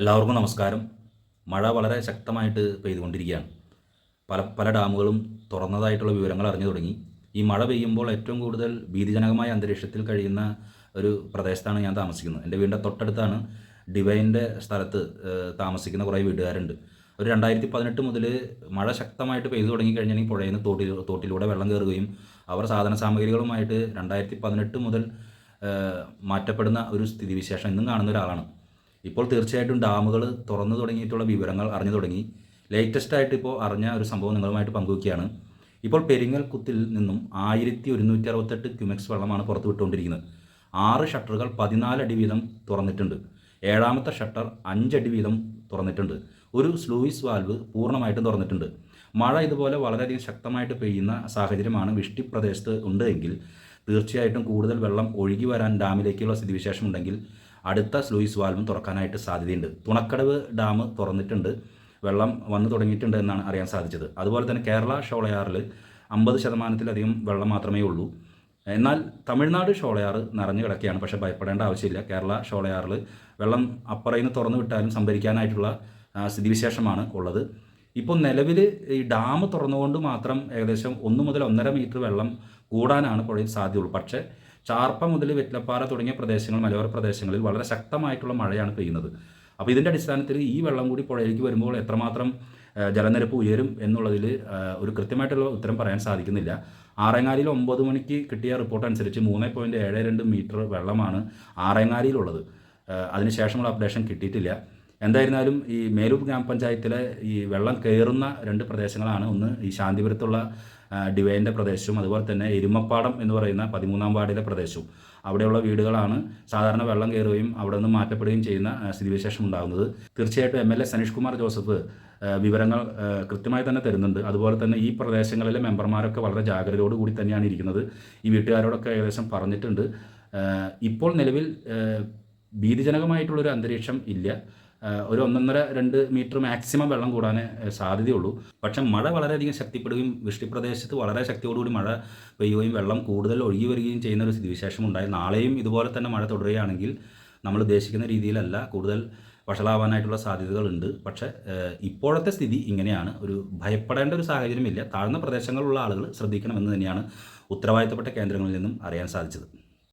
എല്ലാവർക്കും നമസ്കാരം. മഴ വളരെ ശക്തമായിട്ട് പെയ്തുകൊണ്ടിരിക്കുകയാണ്. പല പല ഡാമുകളും തുറന്നതായിട്ടുള്ള വിവരങ്ങൾ അറിഞ്ഞു തുടങ്ങി. ഈ മഴ പെയ്യുമ്പോൾ ഏറ്റവും കൂടുതൽ ഭീതിജനകമായ അന്തരീക്ഷത്തിൽ കഴിയുന്ന ഒരു പ്രദേശത്താണ് ഞാൻ താമസിക്കുന്നത്. എന്റെ വീടിന്റെ തൊട്ടടുത്താണ് ഡിവൈന്റെ സ്ഥലത്ത് താമസിക്കുന്ന കുറേ വീട്ടുകാരുണ്ട്. ഒരു രണ്ടായിരത്തി പതിനെട്ട് മുതൽ മഴ ശക്തമായിട്ട് പെയ്തു തുടങ്ങി കഴിഞ്ഞാൽ പുഴയിൽ നിന്ന് തോട്ടിൽ തോട്ടിലൂടെ വെള്ളം കയറുകയും അവർ സാധന സാമഗ്രികളുമായിട്ട് രണ്ടായിരത്തി പതിനെട്ട് മുതൽ മാറ്റപ്പെടുന്ന ഒരു സ്ഥിതിവിശേഷം ഇന്നും കാണുന്ന ഒരാളാണ്. ഇപ്പോൾ തീർച്ചയായിട്ടും ഡാമുകൾ തുറന്നു തുടങ്ങിയിട്ടുള്ള വിവരങ്ങൾ അറിഞ്ഞു തുടങ്ങി. ലേറ്റസ്റ്റ് ആയിട്ട് ഇപ്പോൾ അറിഞ്ഞ ഒരു സംഭവം നിങ്ങളുമായിട്ട് പങ്കുവയ്ക്കുകയാണ് ഇപ്പോൾ പെരിങ്ങൽകുത്തിൽ നിന്നും ആയിരത്തി ഒരുന്നൂറ്റി അറുപത്തെട്ട് ക്യുമെക്സ് വെള്ളമാണ് പുറത്തു വിട്ടുകൊണ്ടിരിക്കുന്നത്. ആറ് ഷട്ടറുകൾ പതിനാല് അടി വീതം തുറന്നിട്ടുണ്ട്. ഏഴാമത്തെ ഷട്ടർ അഞ്ചടി വീതം തുറന്നിട്ടുണ്ട്. ഒരു സ്ലൂയിസ് വാൽവ് പൂർണമായിട്ടും തുറന്നിട്ടുണ്ട്. മഴ ഇതുപോലെ വളരെയധികം ശക്തമായിട്ട് പെയ്യുന്ന സാഹചര്യമാണ് വിഷ്ടി പ്രദേശത്ത് ഉണ്ടെങ്കിൽ തീർച്ചയായിട്ടും കൂടുതൽ വെള്ളം ഒഴുകി വരാൻ ഡാമിലേക്കുള്ള സ്ഥിതിവിശേഷം ഉണ്ടെങ്കിൽ അടുത്ത സ്ലൂയിസ് വാൽവും തുറക്കാനായിട്ട് സാധ്യതയുണ്ട്. തുണക്കടവ് ഡാം തുറന്നിട്ടുണ്ട്. വെള്ളം വന്നു തുടങ്ങിയിട്ടുണ്ട് എന്നാണ് അറിയാൻ സാധിച്ചത്. അതുപോലെ തന്നെ കേരള ഷോളയാറിൽ അമ്പത് ശതമാനത്തിലധികം വെള്ളം മാത്രമേ ഉള്ളൂ. എന്നാൽ തമിഴ്നാട് ഷോളയാറ് നിറഞ്ഞു കിടക്കുകയാണ്. പക്ഷേ ഭയപ്പെടേണ്ട ആവശ്യമില്ല. കേരള ഷോളയാറിൽ വെള്ളം അപ്പുറയിൽ നിന്ന് തുറന്നു വിട്ടാലും സംഭരിക്കാനായിട്ടുള്ള സ്ഥിതിവിശേഷമാണ് ഉള്ളത്. ഇപ്പോൾ നിലവിൽ ഈ ഡാം തുറന്നുകൊണ്ട് മാത്രം ഏകദേശം ഒന്ന് മുതൽ ഒന്നര മീറ്റർ വെള്ളം കൂടാനാണ് പുഴയിൽ സാധ്യതയുള്ളൂ. പക്ഷേ ചാർപ്പ മുതൽ വെറ്റിലപ്പാറ തുടങ്ങിയ പ്രദേശങ്ങൾ മലയോര പ്രദേശങ്ങളിൽ വളരെ ശക്തമായിട്ടുള്ള മഴയാണ് പെയ്യുന്നത്. അപ്പോൾ ഇതിന്റെ അടിസ്ഥാനത്തിൽ ഈ വെള്ളം കൂടി പുഴയിലേക്ക് വരുമ്പോൾ എത്രമാത്രം ജലനിരപ്പ് ഉയരും എന്നുള്ളതിൽ ഒരു കൃത്യമായിട്ടുള്ള ഉത്തരം പറയാൻ സാധിക്കുന്നില്ല. ആറേങ്ങാലിൽ ഒമ്പത് മണിക്ക് കിട്ടിയ റിപ്പോർട്ട് അനുസരിച്ച് മൂന്ന് പോയിന്റ് ഏഴ് രണ്ട് മീറ്റർ വെള്ളമാണ് ആറേങ്ങാലിയിലുള്ളത്. അതിനുശേഷമുള്ള അപ്ഡേഷൻ കിട്ടിയിട്ടില്ല. എന്തായിരുന്നാലും ഈ മേലൂർ ഗ്രാമപഞ്ചായത്തിലെ ഈ വെള്ളം കയറുന്ന രണ്ട് പ്രദേശങ്ങളാണ്. ഒന്ന് ഈ ശാന്തിപുരത്തുള്ള ഡിവൈന്റെ പ്രദേശവും അതുപോലെ തന്നെ എരുമപ്പാടം എന്ന് പറയുന്ന പതിമൂന്നാം വാർഡിലെ പ്രദേശവും. അവിടെയുള്ള വീടുകളാണ് സാധാരണ വെള്ളം കയറുകയും അവിടെ നിന്ന് മാറ്റപ്പെടുകയും ചെയ്യുന്ന സ്ഥിതിവിശേഷം ഉണ്ടാകുന്നത്. തീർച്ചയായിട്ടും M L A Saneesh Kumar Joseph വിവരങ്ങൾ കൃത്യമായി തന്നെ തരുന്നുണ്ട്. അതുപോലെ തന്നെ ഈ പ്രദേശങ്ങളിലെ മെമ്പർമാരൊക്കെ വളരെ ജാഗ്രതയോടുകൂടി തന്നെയാണ് ഇരിക്കുന്നത്. ഈ വീട്ടുകാരോടൊക്കെ ഏകദേശം പറഞ്ഞിട്ടുണ്ട്. ഇപ്പോൾ നിലവിൽ ഭീതിജനകമായിട്ടുള്ളൊരു അന്തരീക്ഷം ഇല്ല. ഒരു ഒന്നൊന്നര രണ്ട് മീറ്റർ മാക്സിമം വെള്ളം കൂടാനേ സാധ്യതയുള്ളൂ. പക്ഷേ മഴ വളരെയധികം ശക്തിപ്പെടുകയും വൃഷ്ടിപ്രദേശത്ത് വളരെ ശക്തിയോടുകൂടി മഴ പെയ്യുകയും വെള്ളം കൂടുതൽ ഒഴുകി വരികയും ചെയ്യുന്ന ഒരു സ്ഥിതിവിശേഷം ഉണ്ടായി. നാളെയും ഇതുപോലെ തന്നെ മഴ തുടരുകയാണെങ്കിൽ നമ്മൾ ഉദ്ദേശിക്കുന്ന രീതിയിലല്ല കൂടുതൽ വഷളാവാനായിട്ടുള്ള സാധ്യതകളുണ്ട്. പക്ഷേ ഇപ്പോഴത്തെ സ്ഥിതി ഇങ്ങനെയാണ്. ഒരു ഭയപ്പെടേണ്ട ഒരു സാഹചര്യമില്ല. താഴ്ന്ന പ്രദേശങ്ങളിലുള്ള ആളുകൾ ശ്രദ്ധിക്കണമെന്ന് തന്നെയാണ് ഉത്തരവാദിത്തപ്പെട്ട കേന്ദ്രങ്ങളിൽ നിന്നും അറിയാൻ സാധിച്ചത്.